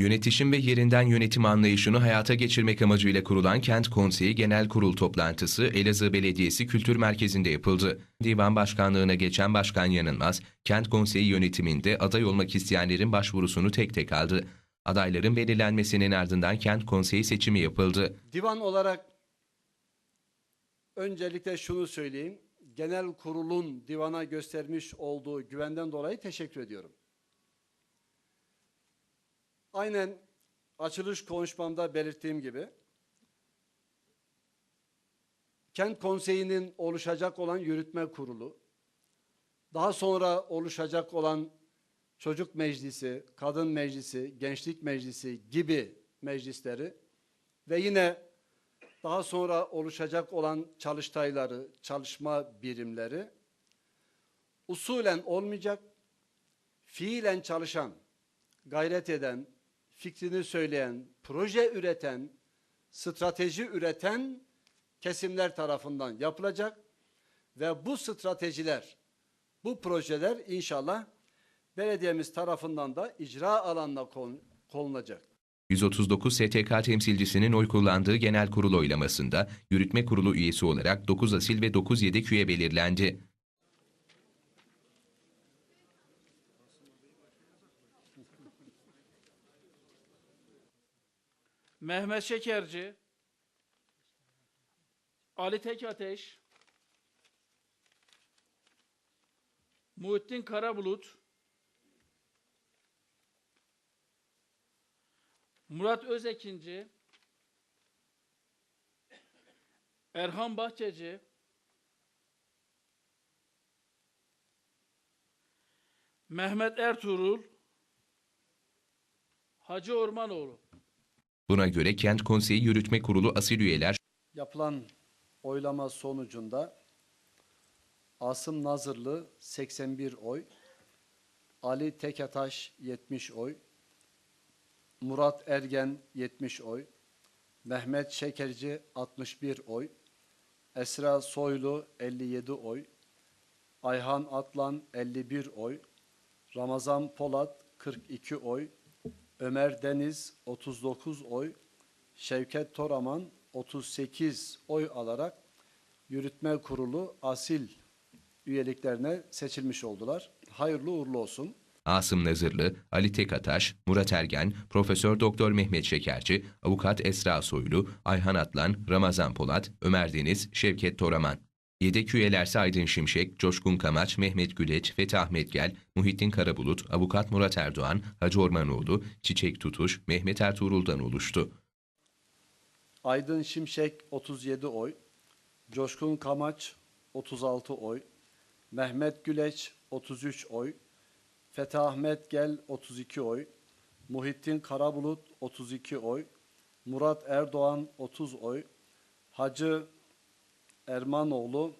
Yönetişim ve yerinden yönetim anlayışını hayata geçirmek amacıyla kurulan Kent Konseyi Genel Kurul toplantısı Elazığ Belediyesi Kültür Merkezi'nde yapıldı. Divan Başkanlığına geçen Başkan Yanılmaz, Kent Konseyi yönetiminde aday olmak isteyenlerin başvurusunu tek tek aldı. Adayların belirlenmesinin ardından Kent Konseyi seçimi yapıldı. Divan olarak öncelikle şunu söyleyeyim. Genel kurulun divana göstermiş olduğu güvenden dolayı teşekkür ediyorum. Aynen açılış konuşmamda belirttiğim gibi Kent Konseyi'nin oluşacak olan yürütme kurulu, daha sonra oluşacak olan çocuk meclisi, kadın meclisi, gençlik meclisi gibi meclisleri ve yine daha sonra oluşacak olan çalıştayları, çalışma birimleri usulen olmayacak, fiilen çalışan, gayret eden, fikrini söyleyen, proje üreten, strateji üreten kesimler tarafından yapılacak ve bu stratejiler, bu projeler inşallah belediyemiz tarafından da icra alanına kon- konulacak. 139 STK temsilcisinin oy kullandığı genel kurul oylamasında yürütme kurulu üyesi olarak 9 asil ve 9 yedek üye belirlendi. Mehmet Şekerci, Ali Tek Ateş, Muhittin Karabulut, Murat Özekinci, Erhan Bahçeci, Mehmet Ertuğrul, Hacı Ormanoğlu. Buna göre Kent Konseyi Yürütme Kurulu asil üyeler Yapılan oylama sonucunda Asım Nazırlı 81 oy, Ali Tekataş 70 oy, Murat Ergen 70 oy, Mehmet Şekerci 61 oy, Esra Soylu 57 oy, Ayhan Atlan 51 oy, Ramazan Polat 42 oy, Ömer Deniz 39 oy, Şevket Toraman 38 oy alarak yürütme kurulu asil üyeliklerine seçilmiş oldular. Hayırlı uğurlu olsun. Asım Nazırlı, Ali Tekataş, Murat Ergen, Profesör Doktor Mehmet Şekerci, Avukat Esra Soylu, Ayhan Atlan, Ramazan Polat, Ömer Deniz, Şevket Toraman. Yedek üyelerse Aydın Şimşek, Coşkun Kamaç, Mehmet Güleç, Fethi Ahmet Gel, Muhittin Karabulut, Avukat Murat Erdoğan, Hacı Ormanoğlu, Çiçek Tutuş, Mehmet Ertuğrul'dan oluştu. Aydın Şimşek 37 oy, Coşkun Kamaç 36 oy, Mehmet Güleç 33 oy, Fethi Ahmet Gel 32 oy, Muhittin Karabulut 32 oy, Murat Erdoğan 30 oy, Hacı Ermanoğlu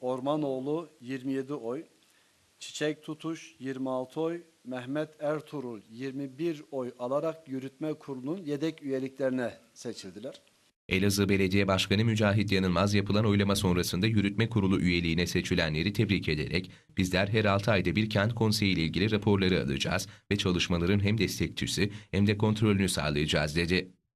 Ormanoğlu 27 oy, Çiçek Tutuş 26 oy, Mehmet Ertuğrul 21 oy alarak yürütme kurulunun yedek üyeliklerine seçildiler. Elazığ Belediye Başkanı Mücahit Yanılmaz yapılan oylama sonrasında yürütme kurulu üyeliğine seçilenleri tebrik ederek bizler her 6 ayda bir kent konseyi ile ilgili raporları alacağız ve çalışmaların hem destekçisi hem de kontrolünü sağlayacağız dedi.